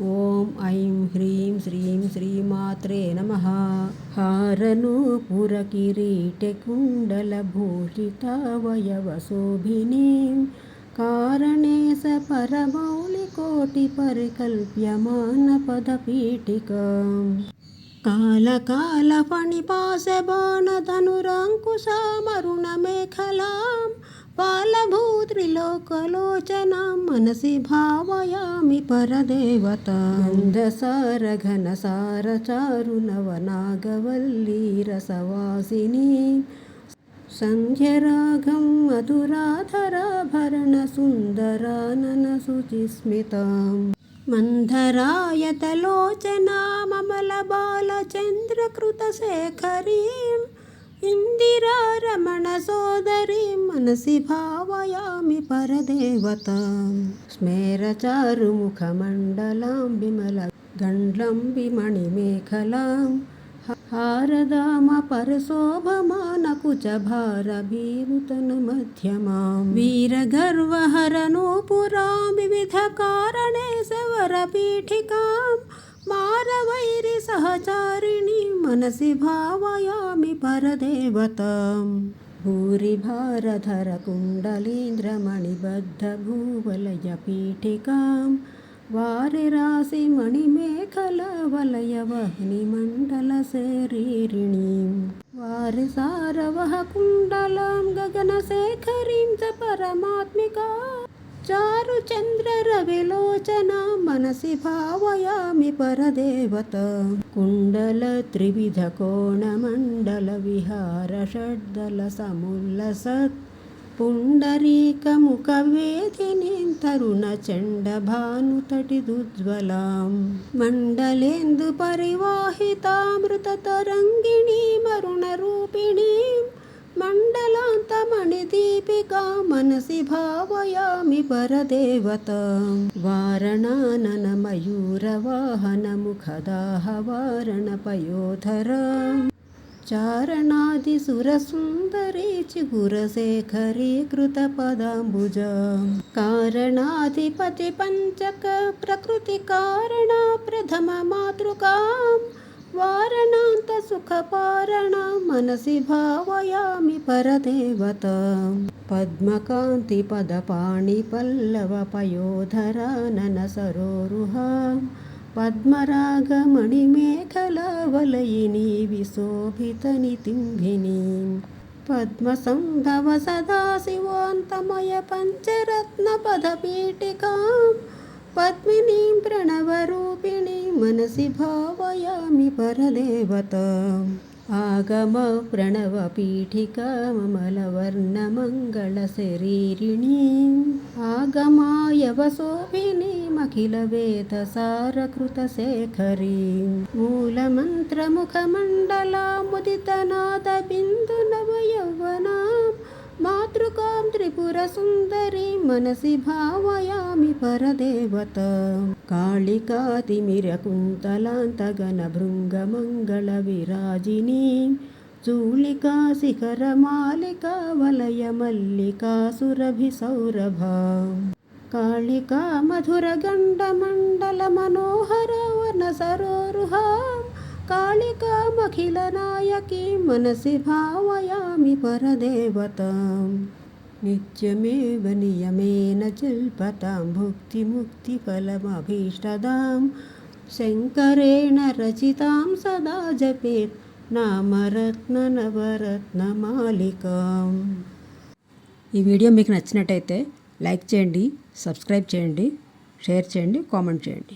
ॐ ऐं ह्रीं श्रीं श्रीमात्रे नमः। हारनूपुरकिरीटकुण्डलभूषितावयवशोभिनीं कारणे स परमौलिकोटिपरिकल्प्यमानपदपीठिकाम्। कालकालपणिपाशबाणधनुराङ्कुशामरुणमेखला త్రైలోకలోచన మనసి భావయామి పరదేవత. అందసార ఘన సార చారు నవనాగవల్లీ రసవాసిని. సంధ్యరాగం మధురాధరాభరణ సుందరానన శుచిస్మితాం మంధరాయతలోచనా మమల బాలచంద్రకృతశేఖరీం इन्दिरा रमण सोदरीं मनसि भावयामि परदेवतां। स्मेरचारुमुखमण्डलां विमलगण्ड्लम्बिमणिमेखलां हारदामपरशोभमानकुचभारभीभूतनुमध्यमां वीरगर्वहरनो पुरां विविधकारणे सवरपीठिकां। मारवैरिसहचारिणीं मनसि भावयामि परदेवतां भूरिभारधरकुण्डलीन्द्रमणिबद्धभूवलयपीठिकां वारिरासिमणिमेखलवलयवह्निमण्डलशरीरिणीं वारिसारवहकुण्डलां गगनशेखरीं च परमात्मिका। चारुचन्द्ररविलोचना मनसि भावयामि परदेवतां कुण्डलत्रिविधकोणमण्डलविहारषड्दलसमुल्लसत् पुण्डरीकमुखवेदिनीं तरुणचण्डभानुतटिदुज्ज्वलां मण्डलेन्दुपरिवाहितामृततरङ्गिणीमरुणरूपिणीं मण्डलान्तमणिदीपिका मनसि भावयामि परदेवतां वारणाननमयूरवाहनमुखदाहवारणपयोधरां चारणादिसुरसुन्दरी चिगुरशेखरी कृतपदाम्बुजां कारणाधिपतिपञ्चकप्रकृतिकारणा प्रथममातृकां वारणान्तसुखपारणा मनसि भावयामि परदेवतां पद्मकान्तिपदपाणिपल्लवपयोधराननसरोरुहां पद्मरागमणिमेखलावलयिनी विशोभितनितिम्भिनीं पद्मसन्धव सदाशिवोन्तमयपञ्चरत्नपदपीठिकां पद्मिनीं प्रणवरूपिणीं मनसि भावयामि परदेवताम् आगमप्रणवपीठिकामलवर्णमङ्गलशरीरिणीम् आगमायवसोभिनीमखिलवेदसारकृतशेखरीं मूलमन्त्रमुखमण्डलामुदितनादबिन्दुनवयौवनां త్రిపురసుందరి మనసి భావయామి పరదేవత कालिकातिमिरकुन्तलान्तगणभृङ्गमङ्गलविराजिनी चूलिका शिखरमालिका वलयमल्लिका सुरभिसौरभा कालिका मधुरगण्डमण्डलमनोहर वनसरोरुहा कालिकामखिलनायकी मनसि भावयामि परदेवताम् नित्यमेव नियमेन जल्पतां भुक्तिमुक्तिफलमभीष्टदां शङ्करेण रचितां सदा जपेत् నామరత్ననవరత్నమాలికాం ఈ వీడియో మీకు నచ్చినట్టయితే లైక్ చేయండి సబ్స్క్రైబ్ చేయండి షేర్ చేయండి కామెంట్ చేయండి